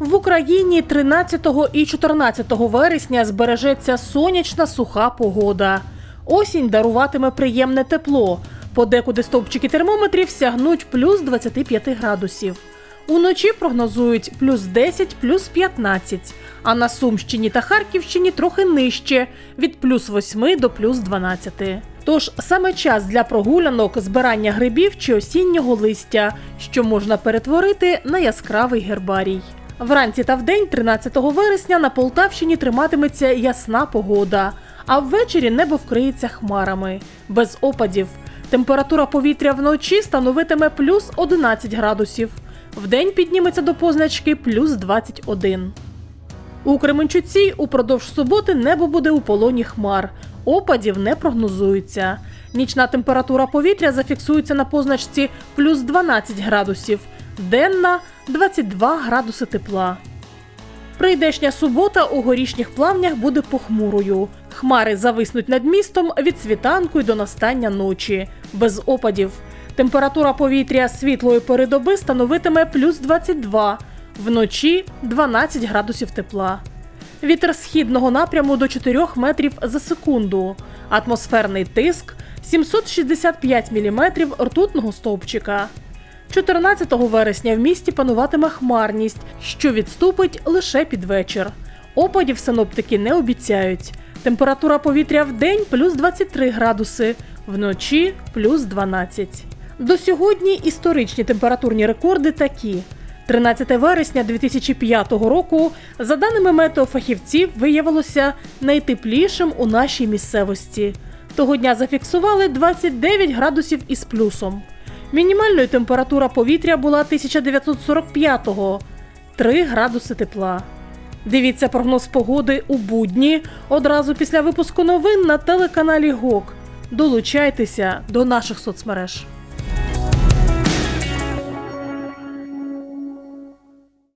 Україні 13 і 14 вересня збережеться сонячна суха погода. Осінь даруватиме приємне тепло. Подекуди стовпчики термометрів сягнуть плюс 25 градусів. Уночі прогнозують плюс 10, плюс 15, а на Сумщині та Харківщині трохи нижче від плюс 8 до плюс 12. Тож саме час для прогулянок, збирання грибів чи осіннього листя, що можна перетворити на яскравий гербарій. Вранці та вдень, 13 вересня, на Полтавщині триматиметься ясна погода, а ввечері небо вкриється хмарами, без опадів. Температура повітря вночі становитиме плюс 11 градусів. Вдень підніметься до позначки плюс 21. У Кременчуці упродовж суботи небо буде у полоні хмар. Опадів не прогнозується. Нічна температура повітря зафіксується на позначці плюс 12 градусів, денна 22 градуси тепла. Прийдешня субота у горішніх плавнях буде похмурою. Хмари зависнуть над містом від світанку й до настання ночі, без опадів. Температура повітря світлої передоби становитиме плюс 22, вночі 12 градусів тепла. Вітер східного напряму до 4 метрів за секунду. Атмосферний тиск 765 мм ртутного стовпчика. 14 вересня в місті пануватиме хмарність, що відступить лише під вечір. Опадів синоптики не обіцяють. Температура повітря в день плюс 23 градуси, вночі плюс 12. До сьогодні історичні температурні рекорди такі. 13 вересня 2005 року, за даними метеофахівців, виявилося найтеплішим у нашій місцевості. Того дня зафіксували 29 градусів із плюсом. Мінімальною температура повітря була 1945-го 3 градуси тепла. Дивіться прогноз погоди у будні одразу після випуску новин на телеканалі ГОК. Долучайтеся до наших соцмереж.